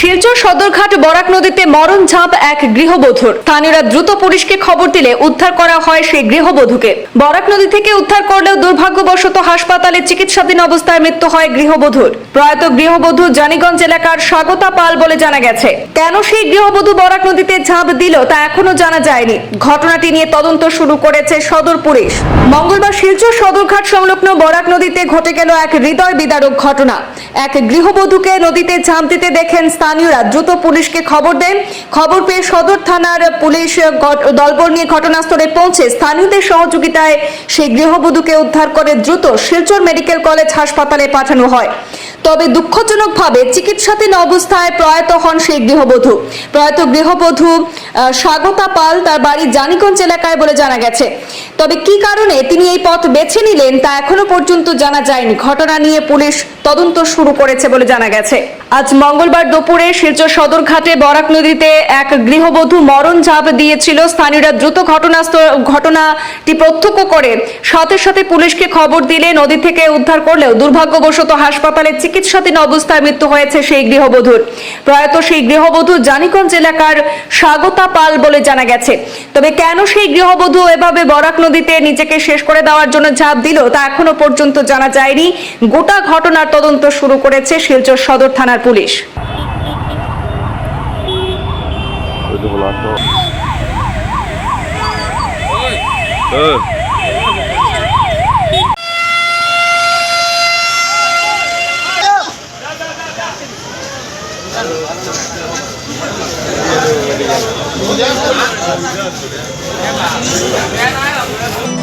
শিলচর সদরঘাট বরাক নদীতে মরণ ঝাঁপ এক গৃহবধূর। স্থানীয়রা দ্রুত পুলিশকে খবর দিলে উদ্ধার করা হয় সেই গৃহবধূকে। বরাক নদী থেকে উদ্ধার করলেও দুর্ভাগ্যবশত হাসপাতালে চিকিৎসাধীন অবস্থায় মৃত্যু হয় গৃহবধূর। প্রয়াত গৃহবধূ জানিগঞ্জ এলাকার স্বাগতা পাল বলে জানা গেছে। কেন সেই গৃহবধূ বরাক নদীতে ঝাঁপ দিল তা এখনও জানা যায়নি। ঘটনাটি নিয়ে তদন্ত শুরু করেছে সদর পুলিশ। মঙ্গলবার শিলচর সদরঘাট সংলগ্ন বরাক নদীতে ঘটে গেল এক হৃদয় বিদারক ঘটনা। এক গৃহবধূকে নদীতে ঝাঁপ দিতে দেখেন স্থানীয়রা দ্রুত পুলিশকে খবর দেন, খবর পেয়ে সদর থানার পুলিশ দলবল নিয়ে ঘটনাস্থলে পৌঁছে স্থানীয়দের সহযোগিতায় সেই গৃহবধূকে উদ্ধার করে দ্রুত শিলচর মেডিকেল কলেজ হাসপাতালে পাঠানো হয়। তবে দুঃখজনকভাবে চিকিৎসাধীন অবস্থায় প্রয়াত হন সেই গৃহবধূ। প্রয়াত গৃহবধূ স্বাগতা পাল তার বাড়ি জানিগঞ্জ এলাকায় বলে জানা গেছে। তবে কি কারণে তিনি এই পথ বেছে নিলেন তা এখনও পর্যন্ত জানা যায়নি। ঘটনা নিয়ে পুলিশ তদন্ত শুরু করেছে বলে জানা গেছে। আজ মঙ্গলবার দুপুরে শিলচর সদরঘাটে বরাক নদীতে এক গৃহবধূ মরণ ঝাঁপ দিয়েছিল। স্থানীয়রা দ্রুত ঘটনাস্থল ঘটনাটি প্রত্যক্ষ করে। সাথে সাথে পুলিশকে খবর দিলে নদী থেকে উদ্ধার করলেও দুর্ভাগ্যবশত হাসপাতালে চিকিৎসাধীন অবস্থায় মৃত্যু হয়েছে সেই গৃহবধূর। প্রয়াত সেই গৃহবধূ জানিগঞ্জ এলাকার স্বাগতা পাল বলে জানা গেছে। তবে কেন সেই গৃহবধূ এভাবে বরাক নদীতে নিজেকে শেষ করে দেওয়ার জন্য ঝাঁপ দিল তা এখনও পর্যন্ত জানা যায়নি। গোটা ঘটনার তদন্ত শুরু করেছে শিলচর সদর থানার পুলিশ। ওই তো বলা তো ওই Yeah.